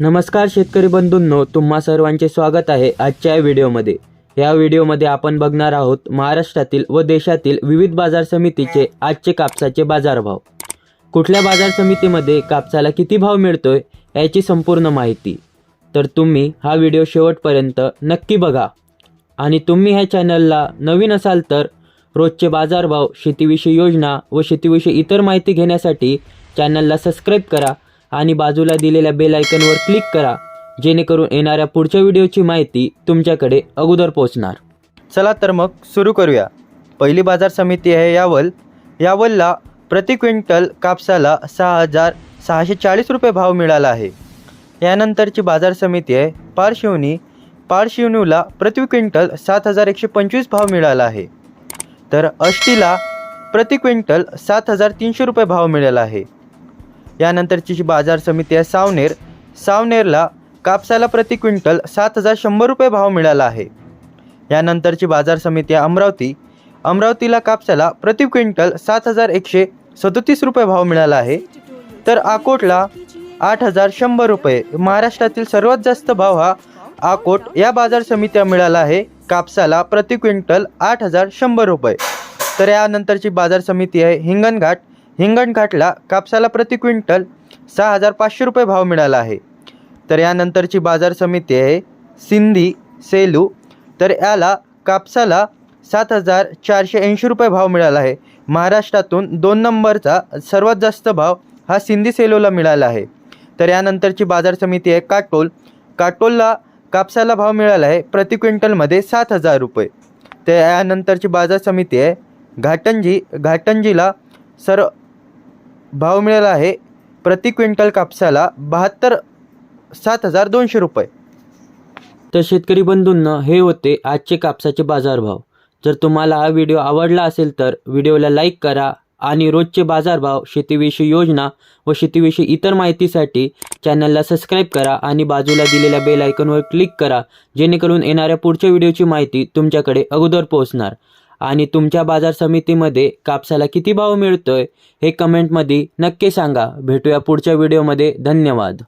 नमस्कार शेतकरी बंधूंनो तुम्हा सर्वांचे स्वागत आहे आजच्या या व्हिडिओमध्ये. या व्हिडिओमध्ये आपण बघणार आहोत महाराष्ट्रातील व देशातील विविध बाजार समितीचे आजचे कापसाचे बाजारभाव. कुठल्या बाजार समितीमध्ये कापसाला किती भाव मिळतोय याची संपूर्ण माहिती. तर तुम्ही हा व्हिडिओ शेवटपर्यंत नक्की बघा. आणि तुम्ही ह्या चॅनलला नवीन असाल तर रोजचे बाजारभाव शेतीविषयी योजना व शेतीविषयी इतर माहिती घेण्यासाठी चॅनलला सबस्क्राईब करा आणि बाजूला दिलेल्या बेल आयकनवर क्लिक करा जेणेकरून येणाऱ्या पुढच्या व्हिडिओची माहिती तुमच्याकडे अगोदर पोहोचणार. चला तर मग सुरू करूया. पहिली बाजार समिती आहे यावल. यावलला प्रति क्विंटल कापसाला सहा हजार सहाशे चाळीस रुपये भाव मिळाला आहे. यानंतरची बाजार समिती आहे पारशिवनी. पारशिवनीला प्रति क्विंटल सात हजार एकशे पंचवीस भाव मिळाला आहे. तर अष्टीला प्रति क्विंटल सात हजार तीनशे रुपये भाव मिळाला आहे. यानंतरची जी बाजार समिती आहे सावनेर सावनेरला कापसाला प्रति क्विंटल सात हजार शंभर रुपये भाव मिळाला आहे. यानंतरची बाजार समिती आहे अमरावती. अमरावतीला कापसाला प्रति क्विंटल सात हजार एकशे सदोतीस रुपये भाव मिळाला आहे. तर आकोटला आठ हजार शंभर रुपये. महाराष्ट्रातील सर्वात जास्त भाव हा आकोट या बाजार समित्या मिळाला आहे. कापसाला प्रति क्विंटल आठ हजार शंभर रुपये. तर यानंतरची बाजार समिती आहे हिंगणघाट. हिंगणघाटला कापसाला प्रति क्विंटल सहा हजार पाचशे रुपये भाव मिळाला आहे. तर यानंतरची बाजार समिती आहे सिंधी सेलू. तर याला कापसाला सात हजार चारशे ऐंशी रुपये भाव मिळाला आहे. महाराष्ट्रातून दोन नंबरचा सर्वात जास्त भाव हा सिंधी सेलोला मिळाला आहे. तर यानंतरची बाजार समिती आहे काटोल. काटोलला कापसाला भाव मिळाला आहे प्रति क्विंटलमध्ये सात हजार रुपये. तर यानंतरची बाजार समिती आहे घाटंजी. घाटंजीला सर भाव मिळाला आहे. प्रति क्विंटल कापसाला बहात्तर सात हजार दोनशे रुपये. तर शेतकरी बंधूंना हे होते आजचे कापसाचे बाजारभाव. जर तुम्हाला हा व्हिडिओ आवडला असेल तर व्हिडिओला लाईक करा आणि रोजचे बाजारभाव शेतीविषयी योजना व शेतीविषयी इतर माहितीसाठी चॅनलला सबस्क्राईब करा आणि बाजूला दिलेल्या बेल आयकॉनवर क्लिक करा जेणेकरून येणाऱ्या पुढच्या व्हिडिओची माहिती तुमच्याकडे अगोदर पोहोचणार. आणि तुमच्या बाजार समितीमध्ये कापसाला किती भाव मिळतोय हे कमेंटमध्ये नक्की सांगा. भेटूया पुढच्या व्हिडिओमध्ये धन्यवाद.